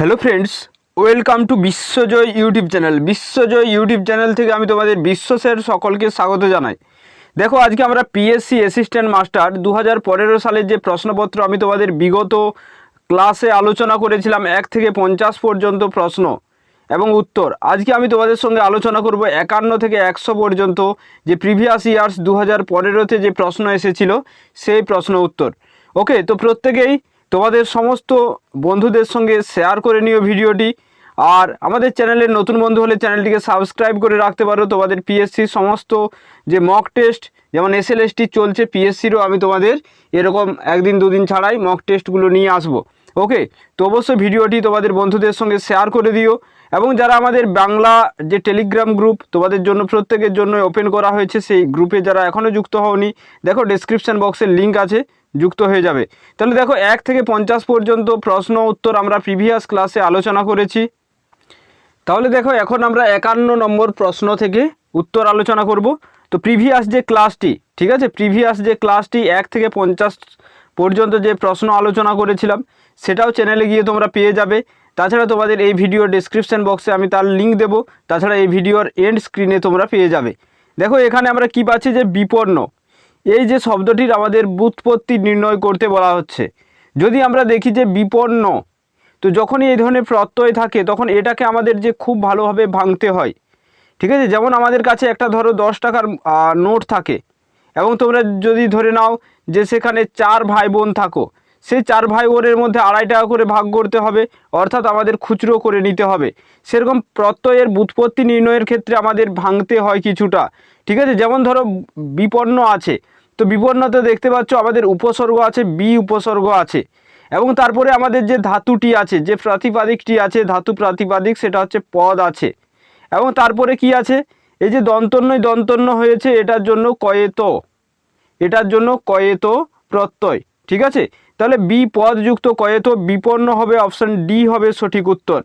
Hello friends welcome to Biswajoy YouTube channel Biswajoy YouTube channel থেকে আমি তোমাদের বিশ্ব স্যার সকলকে স্বাগত জানাই। দেখো, আজকে আমরা পিএসসি অ্যাসিস্ট্যান্ট মাস্টার দু হাজার পনেরো সালের যে প্রশ্নপত্র আমি তোমাদের বিগত ক্লাসে আলোচনা করেছিলাম, এক থেকে পঞ্চাশ পর্যন্ত প্রশ্ন এবং উত্তর। আজকে আমি তোমাদের সঙ্গে আলোচনা করব একান্ন থেকে একশো পর্যন্ত যে প্রিভিয়াস ইয়ার্স দু হাজার যে প্রশ্ন এসেছিল, সেই প্রশ্ন উত্তর। ওকে তো প্রত্যেকেই তোমাদের সমস্ত বন্ধুদের সঙ্গে শেয়ার করে নিও ভিডিওটি। আর আমাদের চ্যানেলের নতুন বন্ধু হলে চ্যানেলটিকে সাবস্ক্রাইব করে রাখতে পারো। তোমাদের পিএসসির সমস্ত যে মক টেস্ট যেমন এসএলএসটি চলছে পিএসসিরও আমি তোমাদের এরকম একদিন, দুদিন ছাড়াই মক টেস্টগুলো নিয়ে আসব। ওকে তো অবশ্যই ভিডিওটি তোমাদের বন্ধুদের সঙ্গে শেয়ার করে দিও। এবং যারা আমাদের বাংলা যে টেলিগ্রাম গ্রুপ তোমাদের জন্য, প্রত্যেকের জন্য ওপেন করা হয়েছে, সেই গ্রুপে যারা এখনও যুক্ত হওনি, দেখো ডেসক্রিপশন বক্সের লিঙ্ক আছে। যুক্ত হয়ে যাবে। তাহলে দেখো, এক থেকে পঞ্চাশ পর্যন্ত প্রশ্ন উত্তর আমরা প্রিভিয়াস ক্লাসে আলোচনা করেছি। তাহলে দেখো, এখন আমরা একান্ন নম্বর প্রশ্ন থেকে উত্তর আলোচনা করব। তো প্রিভিয়াস যে ক্লাসটি ঠিক আছে? প্রিভিয়াস যে ক্লাসটি এক থেকে পঞ্চাশ পর্যন্ত যে প্রশ্ন আলোচনা করেছিলাম, সেটাও চ্যানেলে গিয়ে তোমরা পেয়ে যাবে। তাছাড়া তোমাদের এই ভিডিও ডেসক্রিপশন বক্সে আমি তার লিঙ্ক দেবো। তাছাড়া এই ভিডিওর এন্ড স্ক্রিনে তোমরা পেয়ে যাবে। দেখো, এখানে আমরা কি পাচ্ছি যে বিপন্ন। এই যে শব্দটির আমাদের বুৎপত্তি নির্ণয় করতে বলা হচ্ছে। যদি আমরা দেখি যে বিপন্ন, তো যখনই এই ধরনের প্রত্যয় থাকে, তখন এটাকে আমাদের যে খুব ভালোভাবে ভাঙতে হয়। ঠিক আছে? যেমন আমাদের কাছে একটা ধরো দশ টাকার নোট থাকে এবং তোমরা যদি ধরে নাও যে সেখানে চার ভাই বোন থাকো, সেই চার ভাই বোনের মধ্যে আড়াই টাকা করে ভাগ করতে হবে, অর্থাৎ আমাদের খুচরো করে নিতে হবে। সেরকম প্রত্যয়ের বুৎপত্তি নির্ণয়ের ক্ষেত্রে আমাদের ভাঙতে হয় কিছুটা। ঠিক আছে? যেমন ধরো বিপন্ন আছে, তো বিপন্নতে দেখতে পাচ্ছ আমাদের উপসর্গ আছে, বি উপসর্গ আছে। এবং তারপরে আমাদের যে ধাতুটি আছে, যে প্রাতিপাদিকটি আছে, ধাতু প্রাতিপাদিক, সেটা হচ্ছে পদ আছে। এবং তারপরে কি আছে? এই যে দন্তন্যই দন্তন্য হয়েছে, এটার জন্য কয়েত। এটার জন্য কয়েত প্রত্যয়, ঠিক আছে? তাহলে বি পদযুক্ত কয়েত, বিপন্ন হবে, অপশান ডি হবে সঠিক উত্তর।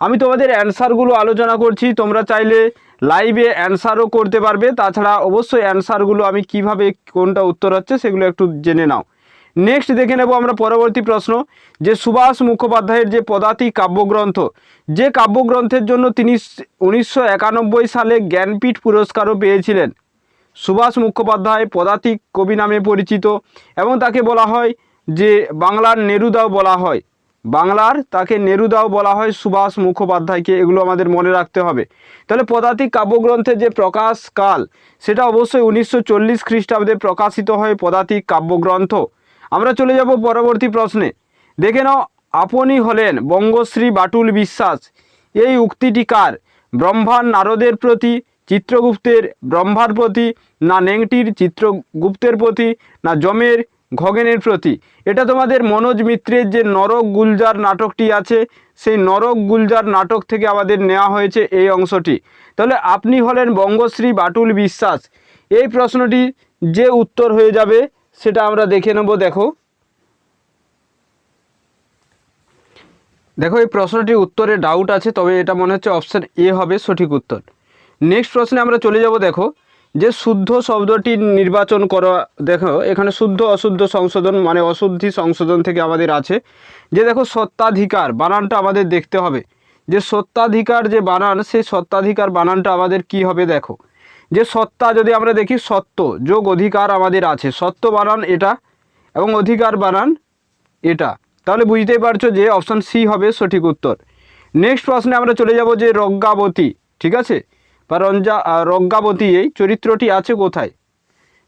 আমি তোমাদের অ্যান্সারগুলো আলোচনা করছি, তোমরা চাইলে লাইভে অ্যান্সারও করতে পারবে। তাছাড়া অবশ্যই অ্যান্সারগুলো আমি কীভাবে কোনটা উত্তর হচ্ছে সেগুলো একটু জেনে নাও। নেক্সট দেখে নেব আমরা পরবর্তী প্রশ্ন। যে সুভাষ মুখোপাধ্যায়ের যে পদাতি কাব্যগ্রন্থ, যে কাব্যগ্রন্থের জন্য তিনি উনিশশো একানব্বই সালে জ্ঞানপীঠ পুরস্কারও পেয়েছিলেন। সুভাষ মুখোপাধ্যায় পদাতিক কবি নামে পরিচিত এবং তাকে বলা হয় যে বাংলার নেরুদাও বলা হয়। বাংলার তাকে নেরুদাও বলা হয় সুভাষ মুখোপাধ্যায়কে, এগুলো আমাদের মনে রাখতে হবে। তাহলে পদাতিক কাব্যগ্রন্থের যে প্রকাশ কাল, সেটা অবশ্যই উনিশশো চল্লিশ খ্রিস্টাব্দে প্রকাশিত হয় পদাতিক কাব্যগ্রন্থ। আমরা চলে যাব পরবর্তী প্রশ্নে। দেখে নাও, আপনি হলেন বঙ্গশ্রী বাটুল বিশ্বাস। এই উক্তিটি কার? ব্রহ্মার নারদের প্রতি, চিত্রগুপ্তের ব্রহ্মার প্রতি, না নেংটির চিত্রগুপ্তের প্রতি, না জমের খগেনের প্রতি। এটা তোমাদের মনোজ মিত্রের যে নরক গুলজার নাটকটি আছে, সেই নরক গুলজার নাটক থেকে আমাদের নেওয়া হয়েছে এই অংশটি। তাহলে আপনি হলেন বঙ্গশ্রী বাটুল বিশ্বাস। এই প্রশ্নটি যে উত্তর হয়ে যাবে, সেটা আমরা দেখে নেব, দেখো। দেখো, এই প্রশ্নটির উত্তরে ডাউট আছে, তবে এটা মনে হচ্ছে অপশান এ হবে সঠিক উত্তর। নেক্সট প্রশ্নে আমরা চলে যাব, দেখো। যে শুদ্ধ শব্দটি নির্বাচন করা, দেখো, এখানে শুদ্ধ, অশুদ্ধ সংশোধন মানে অশুদ্ধি সংশোধন থেকে আমাদের আছে। যে দেখো সত্ত্বাধিকার, বানানটা আমাদের দেখতে হবে। যে সত্ত্বাধিকার যে বানান, সেই সত্ত্বাধিকার বানানটা আমাদের কি হবে দেখো। যে সত্তা যদি আমরা দেখি সত্য যোগ অধিকার আমাদের আছে। সত্য বানান এটা এবং অধিকার বানান এটা। তাহলে বুঝতেই পারছ যে অপশান সি হবে সঠিক উত্তর। নেক্সট প্রশ্নে আমরা চলে যাব যে রজ্ঞাবতী, ঠিক আছে? বা রঞ্জা রজ্ঞাবতী, এই চরিত্রটি আছে কোথায়?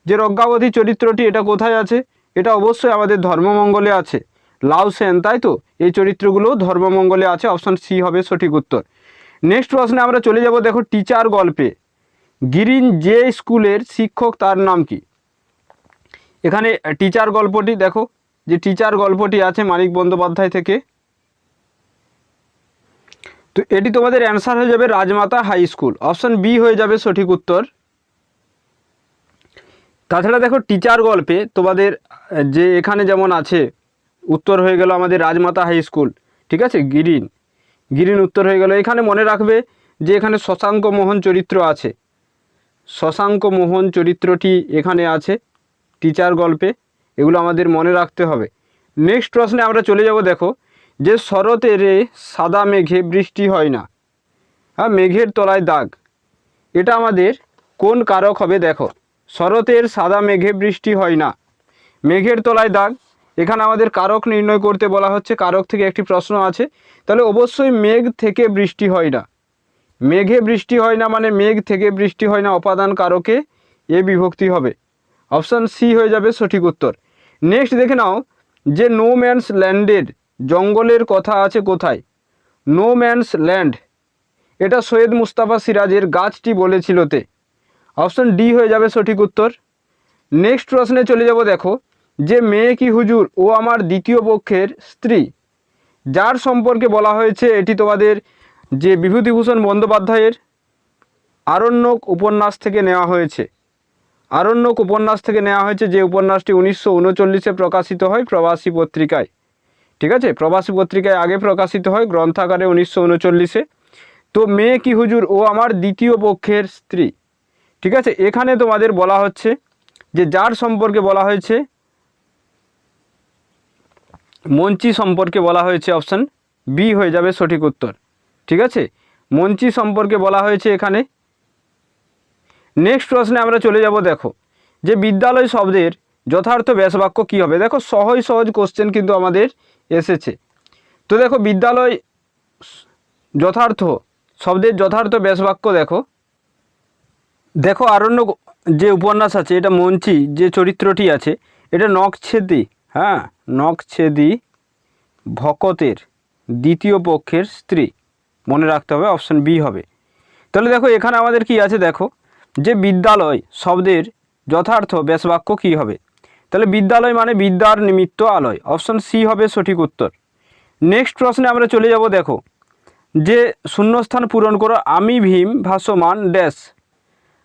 যে রজ্ঞাবতী চরিত্রটি এটা কোথায় আছে? এটা অবশ্যই আমাদের ধর্মমঙ্গলে আছে। লাউ সেন, তাই তো? এই চরিত্রগুলো ধর্মমঙ্গলে আছে, অপশান সি হবে সঠিক উত্তর। নেক্সট প্রশ্নে আমরা চলে যাব, দেখো, টিচার গল্পে। গিরিন যে স্কুলের শিক্ষক, তার নাম কি? এখানে টিচার গল্পটি, দেখো, যে টিচার গল্পটি আছে মানিক বন্দ্যোপাধ্যায় থেকে। তো এটি তোমাদের অ্যান্সার হয়ে যাবে Rajmata high school option B হয়ে যাবে সঠিক উত্তর। তাছাড়া দেখো টিচার গল্পে তোমাদের, যে এখানে যেমন আছে, উত্তর হয়ে গেল আমাদের রাজমাতা হাই স্কুল ঠিক আছে? গিরিন। গিরিন উত্তর হয়ে গেল। এখানে মনে রাখবে যে এখানে শশাঙ্ক মোহন চরিত্র আছে। শশাঙ্ক মোহন চরিত্রটি এখানে আছে টিচার গল্পে। এগুলো আমাদের মনে রাখতে হবে। নেক্সট প্রশ্নে আমরা চলে যাব, দেখো। যে শরতের সাদা মেঘে বৃষ্টি হয় না। হ্যাঁ মেঘের তলায় দাগ। এটা আমাদের কোন কারক হবে দেখো। শরতের সাদা মেঘে বৃষ্টি হয় না। মেঘের তলায় দাগ। এখানে আমাদের কারক নির্ণয় করতে বলা হচ্ছে। কারক থেকে একটি প্রশ্ন আছে। তাহলে অবশ্যই মেঘ থেকে বৃষ্টি হয় না। মেঘে বৃষ্টি হয় না মানে মেঘ থেকে বৃষ্টি হয় না অপাদান কারকে এ বিভক্তি হবে। অপশান সি হয়ে যাবে সঠিক উত্তর। নেক্সট দেখে নাও যে নো ম্যানস ল্যান্ডের জঙ্গলের কথা আছে কোথায়? নো ম্যানস ল্যান্ড এটা সৈয়দ মুস্তাফা সিরাজের গাছটি বলেছিল তে। অপশন ডি হয়ে যাবে সঠিক উত্তর। নেক্সট প্রশ্নে চলে যাব দেখো, যে মেয়ে কি হুজুর? ও আমার দ্বিতীয় পক্ষের স্ত্রী। যার সম্পর্কে বলা হয়েছে, এটি তোমাদের যে বিভূতিভূষণ বন্দ্যোপাধ্যায়ের আরণ্যক উপন্যাস থেকে নেওয়া হয়েছে। আরণ্যক উপন্যাস থেকে নেওয়া হয়েছে যে উপন্যাসটি উনিশশো উনচল্লিশে প্রকাশিত হয় প্রবাসী পত্রিকায়। ঠিক আছে? প্রবাসী পত্রিকায় আগে প্রকাশিত হয় গ্রন্থাগারে উনিশশো উনচল্লিশে। তো মেয়ে কি হুজুর? ও আমার দ্বিতীয় পক্ষের স্ত্রী। ঠিক আছে? এখানে তোমাদের বলা হচ্ছে যে যার সম্পর্কে বলা হয়েছে, মঞ্চি সম্পর্কে বলা হয়েছে অপশান বি হয়ে যাবে সঠিক উত্তর। ঠিক আছে? মঞ্চি সম্পর্কে বলা হয়েছে এখানে। নেক্সট প্রশ্নে আমরা চলে যাব, দেখো। যে বিদ্যালয় শব্দের যথার্থ ব্যাসবাক্য কী হবে? দেখো, সহজ সহজ কোশ্চেন কিন্তু আমাদের এসেছে। তো দেখো, বিদ্যালয় যথার্থ, শব্দের যথার্থ ব্যাসবাক্য দেখো। দেখো, আরণ্য যে উপন্যাস আছে, এটা মঞ্চি যে চরিত্রটি আছে, এটা নখছেদি হ্যাঁ নখছেদি ভকতের দ্বিতীয় পক্ষের স্ত্রী। মনে রাখতে হবে, অপশান বি হবে। তাহলে দেখো, এখানে আমাদের কি আছে? দেখো, যে বিদ্যালয় শব্দের যথার্থ ব্যাসবাক্য কী হবে? তাহলে বিদ্যালয় মানে বিদ্যার নিমিত্ত আলয়। অপশান সি হবে সঠিক উত্তর। নেক্সট প্রশ্নে আমরা চলে যাব, দেখো। যে শূন্যস্থান পূরণ করো, আমি ভীম ভাসমান ড্যাশ।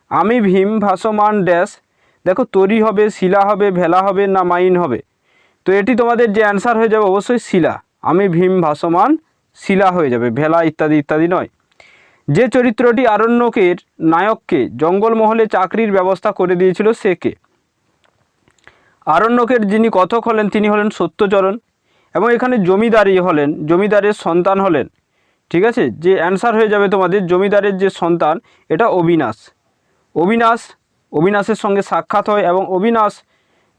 আমি ভীম ভাসমান ড্যাশ। দেখো, তরি হবে, শিলা হবে, ভেলা হবে না মাইন হবে। তো এটি তোমাদের যে অ্যান্সার হয়ে যাবে অবশ্যই শিলা। আমি ভীম ভাসমান শিলা হয়ে যাবে, ভেলা ইত্যাদি ইত্যাদি নয়। যে চরিত্রটি আরণ্যকের নায়ককে জঙ্গলমহলে চাকরির ব্যবস্থা করে দিয়েছিল, সে কে? আরণ্যকের যিনি কথক হলেন, তিনি হলেন সত্যচরণ এবং এখানে জমিদারি হলেন, জমিদারের সন্তান হলেন। ঠিক আছে? যে অ্যান্সার হয়ে যাবে তোমাদের, জমিদারের যে সন্তান, এটা অবিনাশ। অবিনাশ, অবিনাশের সঙ্গে সাক্ষাৎ হয় এবং অবিনাশ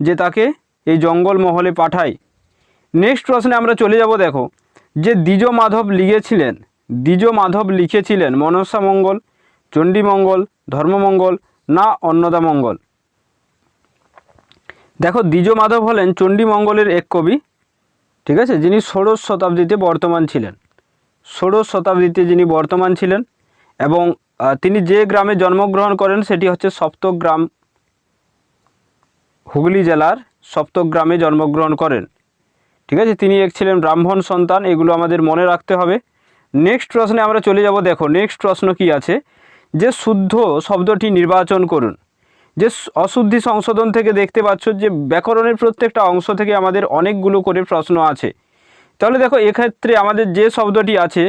যে তাকে এই জঙ্গলমহলে পাঠায়। নেক্সট প্রশ্নে আমরা চলে যাব, দেখো। যে দ্বিজ মাধব লিখেছিলেন দ্বিজ মাধব লিখেছিলেন মনসা মঙ্গল, চণ্ডীমঙ্গল, ধর্মমঙ্গল না অন্নদামঙ্গল? দেখো দ্বিজ মাধব হলেন চণ্ডীমঙ্গলের এক কবি, ঠিক আছে? যিনি ষোড়শ শতাব্দীতে বর্তমান ছিলেন। ষোড়শ শতাব্দীতে যিনি বর্তমান ছিলেন এবং তিনি যে গ্রামে জন্মগ্রহণ করেন সেটি হচ্ছে সপ্তগ্রাম, হুগলি জেলার সপ্তগ্রামে জন্মগ্রহণ করেন। ঠিক আছে? তিনি এক ছিলেন ব্রাহ্মণ সন্তান, এগুলো আমাদের মনে রাখতে হবে। নেক্সট প্রশ্নে আমরা চলে যাব। দেখো, নেক্সট প্রশ্ন কি আছে? যে শুদ্ধ শব্দটি নির্বাচন করুন। যে অশুদ্ধি সংশোধন থেকে দেখতে পাচ্ছ যে ব্যাকরণের প্রত্যেকটা অংশ থেকে আমাদের অনেকগুলো করে প্রশ্ন আছে। তাহলে দেখো এক্ষেত্রে আমাদের যে শব্দটি আছে,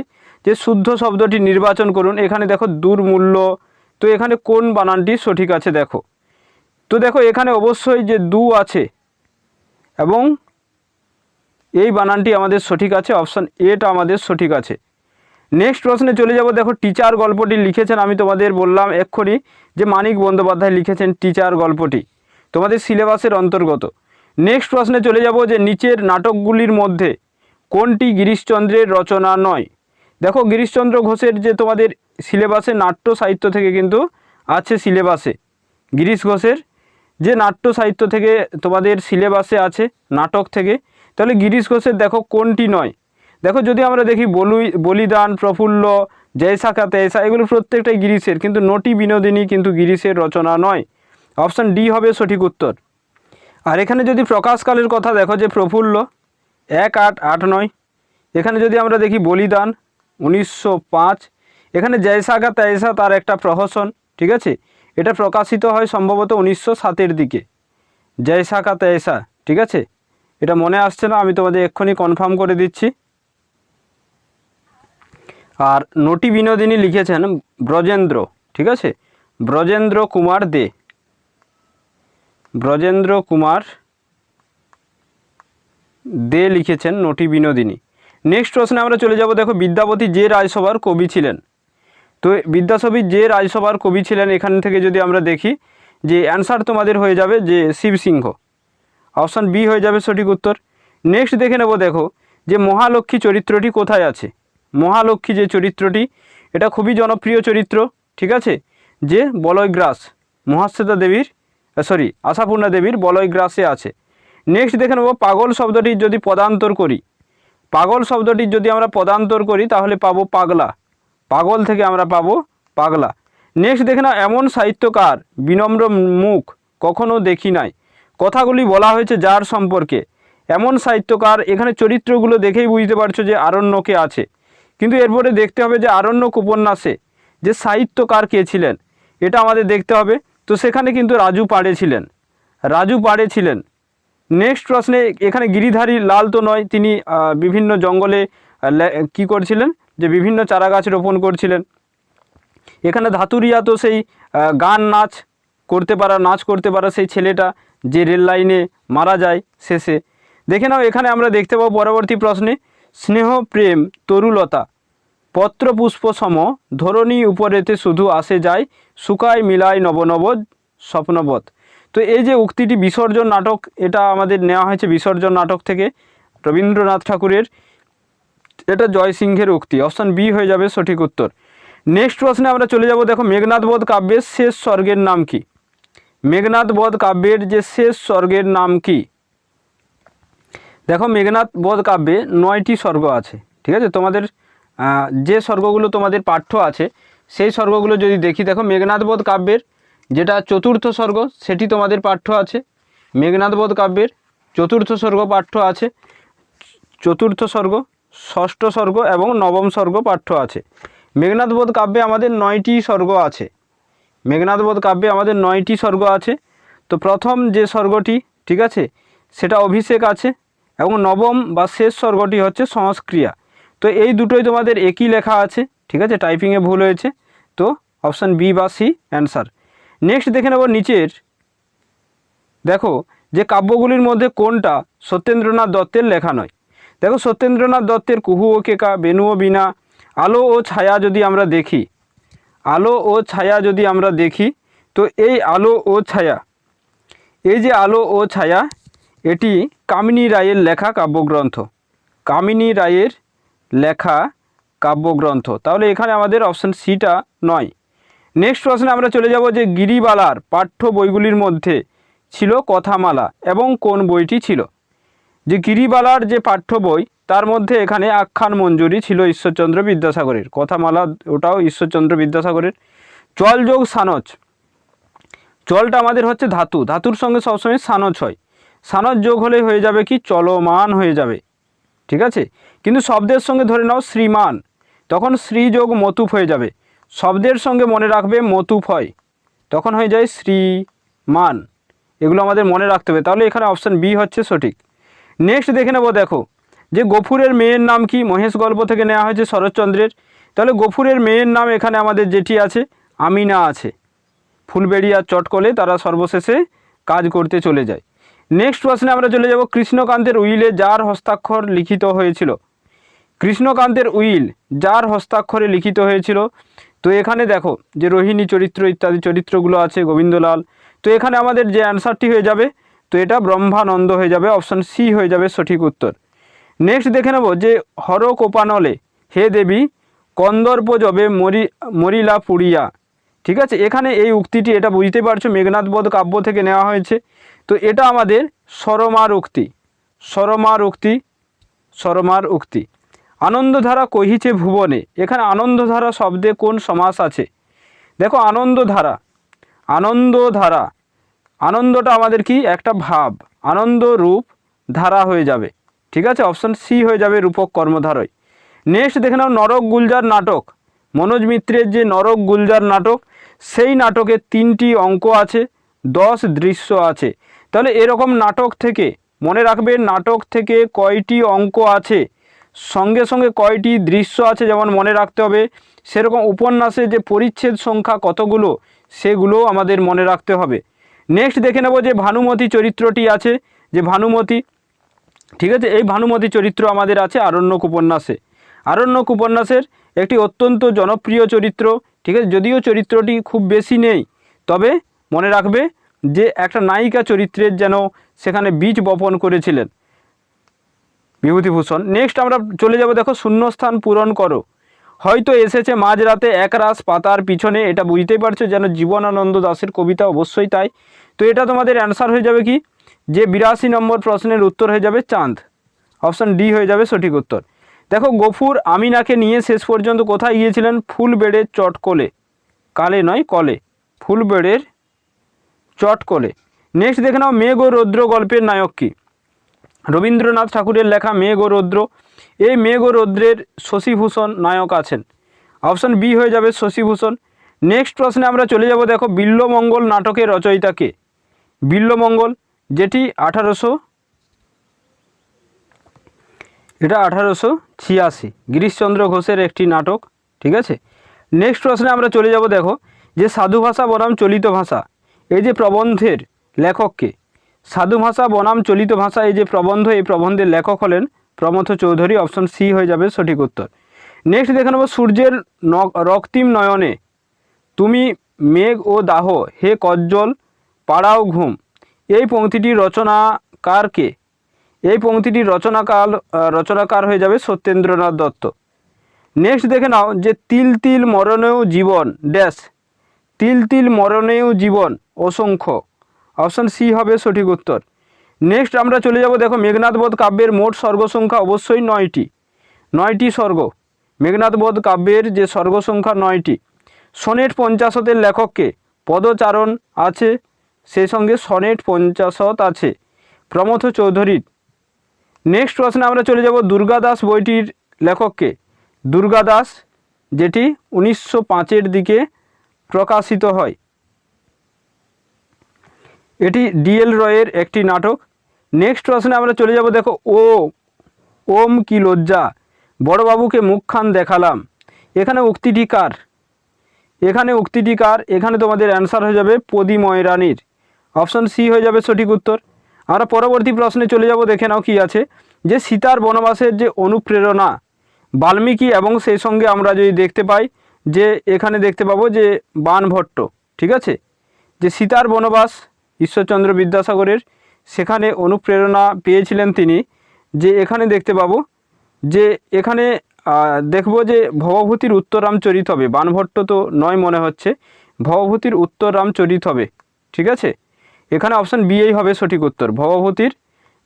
যে শুদ্ধ শব্দটি নির্বাচন করুন, এখানে দেখো দুর্মূল্য, তো এখানে কোন বানানটি সঠিক আছে দেখো। তো দেখো এখানে অবশ্যই যে দু আছে এবং এই বানানটি আমাদের সঠিক আছে, অপশান এটা আমাদের সঠিক আছে। নেক্সট প্রশ্নে চলে যাব। দেখো টিচার গল্পটি লিখেছেন, আমি তোমাদের বললাম এক্ষুনি যে মানিক বন্দ্যোপাধ্যায় লিখেছেন টিচার গল্পটি। তোমাদের সিলেবাসের অন্তর্গত। নেক্সট প্রশ্নে চলে যাব যে নিচের নাটকগুলির মধ্যে কোনটি গিরিশচন্দ্রের রচনা নয়? দেখো, গিরিশচন্দ্র ঘোষের যে তোমাদের সিলেবাসে নাট্য সাহিত্য থেকে কিন্তু আছে সিলেবাসে গিরিশ ঘোষের যে নাট্য সাহিত্য থেকে তোমাদের সিলেবাসে আছে, নাটক থেকে। তাহলে গিরিশ ঘোষের দেখো কোনটি নয়? দেখো যদি আমরা দেখি বলুই, বলিদান, প্রফুল্ল জয়শাখা তেয়সা এগুলো প্রত্যেকটাই গিরিশের কিন্তু নটি বিনোদিনী কিন্তু গিরিশের রচনা নয়। অপশান ডি হবে সঠিক উত্তর। আর এখানে যদি প্রকাশকালের কথা দেখো যে প্রফুল্ল, এক আট আট নয়। এখানে যদি আমরা দেখি বলিদান, উনিশশো পাঁচ। এখানে জয়সাগা তেয়সা তার একটা প্রহসন, ঠিক আছে? এটা প্রকাশিত হয় সম্ভবত উনিশশো সাতের দিকে। জয়সাখা তেয়সা ঠিক আছে? এটা মনে আসছে না, আমি তোমাদের এক্ষুনি কনফার্ম করে দিচ্ছি। আর নটি বিনোদিনী লিখেছেন ব্রজেন্দ্র, ঠিক আছে? ব্রজেন্দ্র কুমার দে। ব্রজেন্দ্র কুমার দে লিখেছেন নটি বিনোদিনী। নেক্সট প্রশ্নে আমরা চলে যাব, দেখো বিদ্যাপতি যে রাজসভার কবি ছিলেন। তো বিদ্যাসবী যে রাজসভার কবি ছিলেন, এখান থেকে যদি আমরা দেখি যে অ্যান্সার তোমাদের হয়ে যাবে যে শিবসিংহ অপশান বি হয়ে যাবে সঠিক উত্তর। নেক্সট দেখে নেব, দেখো যে মহালক্ষ্মী চরিত্রটি কোথায় আছে। মহালক্ষ্মী যে চরিত্রটি, এটা খুবই জনপ্রিয় চরিত্র, ঠিক আছে? যে বলয়গ্রাস মহাশ্বেতা দেবীর সরি আশাপূর্ণা দেবীর বলয়গ্রাসে আছে। নেক্সট দেখে নেব পাগল শব্দটির যদি পদান্তর করি। পাগল শব্দটির যদি আমরা পদান্তর করি, তাহলে পাবো পাগলা। পাগল থেকে আমরা পাবো পাগলা। নেক্সট দেখে নাও, এমন সাহিত্যকার, বিনম্র মুখ, কখনো দেখি নাই। কথাগুলি বলা হয়েছে যার সম্পর্কে। এমন সাহিত্যকার, এখানে চরিত্রগুলো দেখেই বুঝতে পারছ যে আরণ্যকে আছে। কিন্তু এরপরে দেখতে হবে যে আরণ্যক উপন্যাসে যে সাহিত্যকার কে ছিলেন, এটা আমাদের দেখতে হবে। তো সেখানে কিন্তু রাজু পাড়ে ছিলেন। রাজু পাড়ে ছিলেন। নেক্সট প্রশ্নে এখানে গিরিধারী লাল তো নয়, তিনি বিভিন্ন জঙ্গলে কি করছিলেন? যে বিভিন্ন চারা গাছ রোপণ করছিলেন। এখানে ধাতুরিয়া তো সেই গান নাচ করতে পারা, নাচ করতে পারা সেই ছেলেটা যে রেল লাইনে মারা যায় শেষে। দেখে নাও, এখানে আমরা দেখতে পাবো পরবর্তী প্রশ্নে স্নেহ, প্রেম, তরুলতা পত্র পুষ্প সম ধরণী উপরেতে শুধু আসে যায় শুকায় মিলায় নবনব স্বপ্নবৎ তো এই যে উক্তিটি বিসর্জন নাটক, এটা আমাদের নেওয়া হয়েছে বিসর্জন নাটক থেকে রবীন্দ্রনাথ ঠাকুরের। এটা জয়সিংহের উক্তি, অপশান বি হয়ে যাবে সঠিক উত্তর। নেক্সট প্রশ্নে আমরা চলে যাব, দেখো মেঘনাথ বধ কাব্যের শেষ স্বর্গের নাম কি? মেঘনাথ বধ কাব্যের যে শেষ স্বর্গের নাম কি? দেখো মেঘনাথ বোধ কাব্যে নয়টি স্বর্গ আছে, ঠিক আছে? তোমাদের যে স্বর্গগুলো তোমাদের পাঠ্য আছে, সেই স্বর্গগুলো যদি দেখি, দেখো মেঘনাথ বধ কাব্যের যেটা চতুর্থ স্বর্গ, সেটি তোমাদের পাঠ্য আছে। মেঘনাথ বধ কাব্যের চতুর্থ স্বর্গ পাঠ্য আছে, চতুর্থ স্বর্গ, ষষ্ঠ স্বর্গ এবং নবম স্বর্গ পাঠ্য আছে। মেঘনাথবোধ কাব্যে আমাদের নয়টি স্বর্গ আছে। মেঘনাথবোধ কাব্যে আমাদের নয়টি স্বর্গ আছে। তো প্রথম যে স্বর্গটি, ঠিক আছে? সেটা অভিষেক আছে এবং নবম বা শেষ স্বর্গটি হচ্ছে সংস্ক্রিয়া। তো এই দুটোই তোমাদের একই লেখা আছে, ঠিক আছে? টাইপিংয়ে ভুল হয়েছে। তো অপশান বি বা সি অ্যান্সার নেক্সট দেখে নেব নিচের। দেখো, যে কাব্যগুলির মধ্যে কোনটা সত্যেন্দ্রনাথ দত্তের লেখা নয়? দেখো, সত্যেন্দ্রনাথ দত্তের কুহু ও কেকা, বেনু ও বিনা আলো ও ছায়া যদি আমরা দেখি, আলো ও ছায়া যদি আমরা দেখি, তো এই আলো ও ছায়া, এই যে আলো ও ছায়া, এটি কামিনী রায়ের লেখা কাব্যগ্রন্থ। কামিনী রায়ের লেখা কাব্যগ্রন্থ। তাহলে এখানে আমাদের অপশান সিটা নয়। নেক্সট প্রশ্নে আমরা চলে যাব যে গিরিবালার পাঠ্য বইগুলির মধ্যে ছিল কথামালা এবং কোন বইটি ছিল। যে গিরিবালার যে পাঠ্য বই, তার মধ্যে এখানে আখ্যান মঞ্জুরি ছিল ঈশ্বরচন্দ্র বিদ্যাসাগরের। কথামালা ওটাও ঈশ্বরচন্দ্র বিদ্যাসাগরের। জলযোগ সানচ জলটা আমাদের হচ্ছে ধাতু। ধাতুর সঙ্গে সবসময় সানচ হয়। সানচ যোগ হলে হয়ে যাবে কি? চলমান হয়ে যাবে। ঠিক আছে? কিন্তু শব্দের সঙ্গে ধরে নাও শ্রীমান। তখন শ্রী যোগ মতুফ হয়ে যাবে। শব্দের সঙ্গে মনে রাখবে মতুফ হয়। তখন হয়ে যায় শ্রীমান। এগুলো আমাদের মনে রাখতে হবে। তাহলে এখানে অপশান বি হচ্ছে সঠিক। নেক্সট দেখে নেব, দেখো, যে গফুরের মেয়ের নাম কি? মহেশ গল্প থেকে নেওয়া হয়েছে শরৎচন্দ্রের। তাহলে গফুরের মেয়ের নাম এখানে আমাদের যেটি আছে? আমিনা আছে। ফুলবেড়ি আর চটকলে তারা সর্বশেষে কাজ করতে চলে যায়। নেক্সট প্রশ্নে আমরা চলে যাব কৃষ্ণকান্তের উইলে যার হস্তাক্ষর লিখিত হয়েছিল। কৃষ্ণকান্তের উইল যার হস্তাক্ষরে লিখিত হয়েছিল। তো এখানে দেখো যে রোহিণী চরিত্র ইত্যাদি চরিত্রগুলো আছে গোবিন্দলাল। তো এখানে আমাদের যে অ্যান্সারটি হয়ে যাবে, তো এটা ব্রহ্মানন্দ হয়ে যাবে অপশান সি হয়ে যাবে সঠিক উত্তর। নেক্সট দেখে নেব যে হর কোপানলে হে দেবী, কন্দর্প জবে মরি মরিলা পুড়িয়া ঠিক আছে? এখানে এই উক্তিটি, এটা বুঝতে পারছ মেঘনাথ বধ কাব্য থেকে নেওয়া হয়েছে। তো এটা আমাদের সরমার উক্তি সরমার উক্তি সরমার উক্তি আনন্দধারা কহিছে ভুবনে। এখানে আনন্দধারা শব্দে কোন সমাস আছে? দেখো আনন্দধারা আনন্দধারা। আনন্দটা আমাদের কি? একটা ভাব। আনন্দ রূপ ধারা হয়ে যাবে। ঠিক আছে? অপশন সি হয়ে যাবে রূপক কর্মধারয়। নেক্সট দেখে নাও নরক গুলজার নাটক। মনোজ মিত্রের যে নরক গুলজার নাটক, সেই নাটকের তিনটি অঙ্ক আছে, দশ দৃশ্য আছে। তাহলে এরকম নাটক থেকে, মনে রাখবে নাটক থেকে কয়টি অঙ্ক আছে? সঙ্গে সঙ্গে কয়টি দৃশ্য আছে যেমন মনে রাখতে হবে, সেরকম উপন্যাসে যে পরিচ্ছেদ সংখ্যা কতগুলো, সেগুলো আমাদের মনে রাখতে হবে। নেক্সট দেখে নেব যে ভানুমতি চরিত্রটি আছে, যে ভানুমতি, ঠিক আছে? এই ভানুমতি চরিত্র আমাদের আছে আরণ্যক উপন্যাসে। আরণ্যক উপন্যাসের একটি অত্যন্ত জনপ্রিয় চরিত্র, ঠিক আছে? যদিও চরিত্রটি খুব বেশি নেই, তবে মনে রাখবে যে একটা নায়িকা চরিত্রের যেন সেখানে বীজ বপন করেছিলেন। বিভূতিভূষণ। নেক্সট আমরা চলে যাব, দেখো, শূন্যস্থান পূরণ করো। হয়তো এসেছে মাঝরাতে একরাশ পাতার পিছনে, এটা বুঝতেই পারছ যেন জীবনানন্দ দাশের কবিতা অবশ্যই তাই। তো এটা তোমাদের অ্যান্সার হয়ে যাবে কি? যে বিরাশি নম্বর প্রশ্নের উত্তর হয়ে যাবে চাঁদ। অপশান ডি হয়ে যাবে সঠিক উত্তর। দেখো, গফুর আমিনাকে নিয়ে শেষ পর্যন্ত কোথায় গিয়েছিলেন? ফুলবেড়ের চটকলে। কালে নয়, কলে। ফুলবেড়ের চটকলে নেক্সট দেখে নাও, মেঘ ও রৌদ্র গল্পের নায়ক কি? রবীন্দ্রনাথ ঠাকুরের লেখা মেঘ ও রৌদ্র। এই মেঘ ও রৌদ্রের শশীভূষণ নায়ক আছেন। অপশান বি হয়ে যাবে শশীভূষণ। নেক্সট প্রশ্নে আমরা চলে যাব, দেখো, বিল্লমঙ্গল নাটকের রচয়িতাকে বিল্লমঙ্গল, যেটি আঠারোশো এটা আঠারোশো ছিয়াশি, গিরিশচন্দ্র ঘোষের একটি নাটক, ঠিক আছে? নেক্সট প্রশ্নে আমরা চলে যাব, দেখো, যে সাধু ভাষা বনাম চলিত ভাষা। এই যে প্রবন্ধের লেখককে, সাধু ভাষা, বনাম চলিত ভাষা, এই যে প্রবন্ধ, এই প্রবন্ধের লেখক হলেন প্রমথ চৌধুরী, অপশন সি হয়ে যাবে সঠিক উত্তর। নেক্সট দেখে নেব সূর্যের রক্তিম নয়নে, তুমি মেঘ ও দাহ, হে কজ্জল পাড়াও ঘুম। এই পংক্তিটির রচনাকারকে, এই পংক্তিটির রচনাকাল রচনাকার হয়ে যাবে সত্যেন্দ্রনাথ দত্ত। নেক্সট দেখে নাও যে তিল তিল মরণেও জীবন, ড্যাশ, তিল তিল মরণেও জীবন অসংখ্য। অপশান সি হবে সঠিক উত্তর। নেক্সট আমরা চলে যাব, দেখো মেঘনাথবোধ কাব্যের মোট স্বর্গ সংখ্যা অবশ্যই নয়টি। নয়টি স্বর্গ মেঘনাথবোধ কাব্যের যে স্বর্গ সংখ্যা নয়টি। সনেট পঞ্চাশতের লেখককে পদচারণ আছে সেই সঙ্গে সনেট পঞ্চাশত আছে। প্রমথ চৌধুরীর। নেক্সট প্রশ্নে আমরা চলে যাব দুর্গাদাস বইটির লেখককে। দুর্গাদাস, যেটি উনিশশো পাঁচের দিকে প্রকাশিত হয়। এটি ডিএল রয়ের একটি নাটক। নেক্সট প্রশ্নে আমরা চলে যাব, দেখো, ও, ওম কি লজ্জা। বড়বাবুকে মুখখান দেখালাম। এখানে উক্তিটি কার? এখানে উক্তিটি কার? এখানে তোমাদের অ্যান্সার হয়ে যাবে পদিময় রানীর অপশন সি হয়ে যাবে সঠিক উত্তর। আমরা পরবর্তী প্রশ্নে চলে যাব, দেখে নাও কি আছে। যে সীতার বনবাসের যে অনুপ্রেরণা, বাল্মীকি এবং সেই সঙ্গে আমরা যদি দেখতে পাই, যে এখানে দেখতে পাবো যে বানভট্ট, ঠিক আছে? যে সীতার বনবাস ঈশ্বরচন্দ্র বিদ্যাসাগরের সেখানে অনুপ্রেরণা পেয়েছিলেন তিনি যে এখানে দেখতে পাবো যে এখানে দেখব যে ভবভূতির উত্তর চরিত হবে। বানভট্ট তো নয় মনে হচ্ছে। ভবভূতির উত্তর চরিত হবে। ঠিক আছে? এখানে অপশান বিয়েই হবে সঠিক উত্তর। ভবভূতির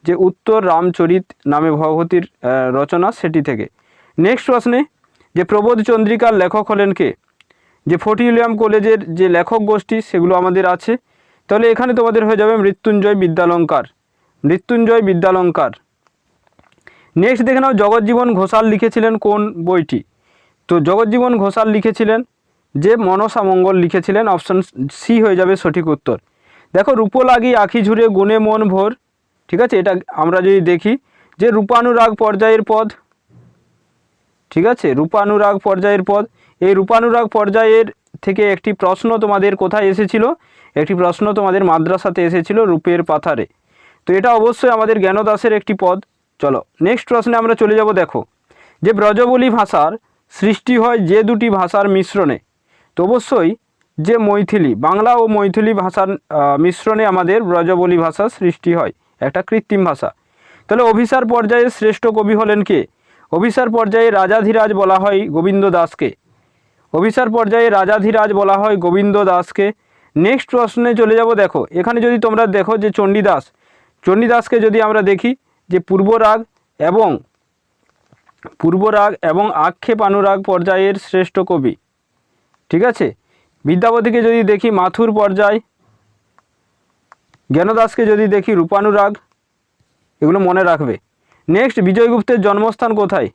যে উত্তর রামচরিত নামে ভবভূতির রচনা সেটি থেকে। নেক্সট প্রশ্নে, যে প্রবোধ চন্দ্রিকার লেখক হলেন কে? যে ফোর্টি উইলিয়াম কলেজের যে লেখক গোষ্ঠী, সেগুলো আমাদের আছে। তাহলে এখানে তোমাদের হয়ে যাবে মৃত্যুঞ্জয় বিদ্যালঙ্কার। মৃত্যুঞ্জয় বিদ্যালঙ্কার। নেক্সট দেখে নাও, জগজ্জীবন ঘোষাল লিখেছিলেন কোন বইটি? তো জগজ্জীবন ঘোষাল লিখেছিলেন যে মনসা মঙ্গল লিখেছিলেন অপশন সি হয়ে যাবে সঠিক উত্তর। দেখো রূপ লাগি আখি ঝুরে গুণে মন ভোর, ঠিক আছে? এটা আমরা যদি দেখি, যে রূপানুরাগ পর্যায়ের পদ, ঠিক আছে? রূপানুরাগ পর্যায়ের পদ, এই রূপানুরাগ পর্যায়ের থেকে একটি প্রশ্ন তোমাদের কোথায় এসেছিল? একটি প্রশ্ন তোমাদের মাদ্রাসাতে এসেছিল রূপের পাথারে। তো এটা অবশ্যই আমাদের জ্ঞানদাসের একটি পদ। চলো নেক্সট প্রশ্নে আমরা চলে যাব, দেখো। যে ব্রজবলি ভাষার সৃষ্টি হয় যে দুটি ভাষার মিশ্রণে, তো অবশ্যই যে মৈথিলি, বাংলা ও মৈথিলি ভাষার মিশ্রণে আমাদের ব্রজবলি ভাষা সৃষ্টি হয়, একটা কৃত্রিম ভাষা। তাহলে অভিসার পর্যায়ে শ্রেষ্ঠ কবি হলেন কে? অভিসার পর্যায়ে রাজাধিরাজ বলা হয় গোবিন্দ দাসকে অভিসার পর্যায়ে রাজাধিরাজ বলা হয় গোবিন্দ দাসকে। নেক্সট প্রশ্নে চলে যাব, দেখো, এখানে যদি তোমরা দেখো যে চণ্ডীদাস, চণ্ডীদাসকে যদি আমরা দেখি যে পূর্বরাগ এবং পূর্বরাগ এবং আক্ষেপ অনুরাগ পর্যায়ের শ্রেষ্ঠ কবি, ঠিক আছে? বিদ্যাপতিকে যদি দেখি মাথুর পর্যায়, জ্ঞানদাসকে যদি দেখি রূপানুরাগ, এগুলো মনে রাখবে। নেক্সট, বিজয়গুপ্তের জন্মস্থান কোথায়?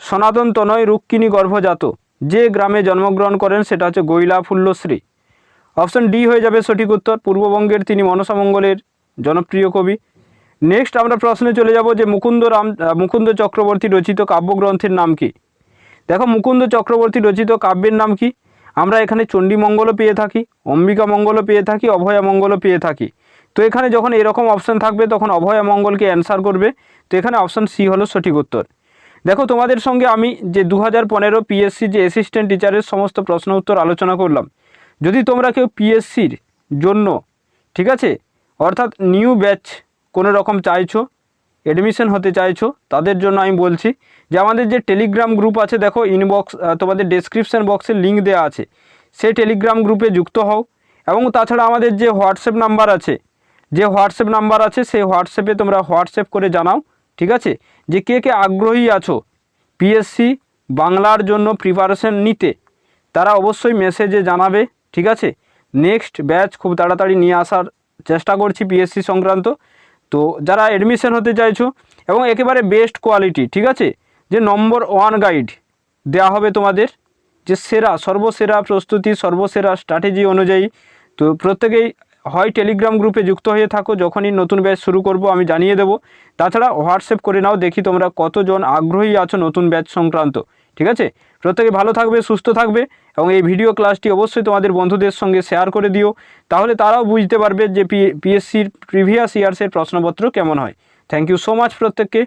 সনাতন তনয় রুক্মিণী গর্ভজাত। যে গ্রামে জন্মগ্রহণ করেন সেটা হচ্ছে গৈলা ফুল্লশ্রী। অপশন ডি হয়ে যাবে সঠিক উত্তর, পূর্ববঙ্গের তিনি মনসামঙ্গলের জনপ্রিয় কবি। নেক্সট আমরা প্রশ্নে চলে যাব যে মুকুন্দ রাম মুকুন্দ চক্রবর্তী রচিত কাব্যগ্রন্থের নাম কি? দেখো, মুকুন্দ চক্রবর্তী রচিত কাব্যের নাম কি? আমরা এখানে চণ্ডীমঙ্গলও পেয়ে থাকি, অম্বিকা মঙ্গলও পেয়ে থাকি, অভয়া মঙ্গলও পেয়ে থাকি। তো এখানে যখন এরকম অপশান থাকবে, তখন অভয় মঙ্গলকে অ্যান্সার করবে। তো এখানে অপশান সি হলো সঠিক উত্তর। দেখো, তোমাদের সঙ্গে আমি যে দু হাজার পনেরো পিএসসি যে অ্যাসিস্ট্যান্ট টিচারের সমস্ত প্রশ্ন উত্তর আলোচনা করলাম। যদি তোমরা কেউ পিএসসির জন্য, ঠিক আছে, অর্থাৎ নিউ ব্যাচ কোনো রকম চাইছো অ্যাডমিশন হতে চাইছো, তাদের জন্য আমি বলছি যে আমাদের যে টেলিগ্রাম গ্রুপ আছে, দেখো ইনবক্স তোমাদের ডেসক্রিপশন বক্সে লিঙ্ক দেওয়া আছে। সেই টেলিগ্রাম গ্রুপে যুক্ত হও এবং তাছাড়া আমাদের যে হোয়াটসঅ্যাপ নাম্বার আছে, যে হোয়াটসঅ্যাপ নাম্বার আছে, সেই হোয়াটসঅ্যাপে তোমরা হোয়াটসঅ্যাপ করে জানাও। ঠিক আছে? যে কে কে আগ্রহী আছো? পিএসসি বাংলার জন্য প্রিপারেশন নিতে। তারা অবশ্যই মেসেজে জানাবে, ঠিক আছে? নেক্সট ব্যাচ খুব তাড়াতাড়ি নিয়ে আসার চেষ্টা করছি পিএসসি সংক্রান্ত। তো যারা অ্যাডমিশন হতে চাইছো, এবং একেবারে বেস্ট কোয়ালিটি ঠিক আছে? যে নম্বর ওয়ান গাইড দেওয়া হবে তোমাদের, যে সেরা, সর্বসেরা প্রস্তুতি, সর্বসেরা স্ট্র্যাটেজি অনুযায়ী। তো প্রত্যেকেই হয় টেলিগ্রাম গ্রুপে যুক্ত হয়ে থাকো, যখনই নতুন ব্যাচ শুরু করব, আমি জানিয়ে দেবো। তাছাড়া হোয়াটসঅ্যাপ করে নাও, দেখি তোমরা কতজন আগ্রহী আছো নতুন ব্যাচ সংক্রান্ত। ঠিক আছে? প্রত্যেকে ভালো থাকবে, সুস্থ থাকবে, এবং এই ভিডিও ক্লাসটি অবশ্যই তোমাদের বন্ধুদের সঙ্গে শেয়ার করে দিও। তাহলে তারাও বুঝতে পারবে যে পিএসসির প্রিভিয়াস ইয়ার্সের প্রশ্নপত্র কেমন হয়। থ্যাংক ইউ সো মাচ প্রত্যেককে।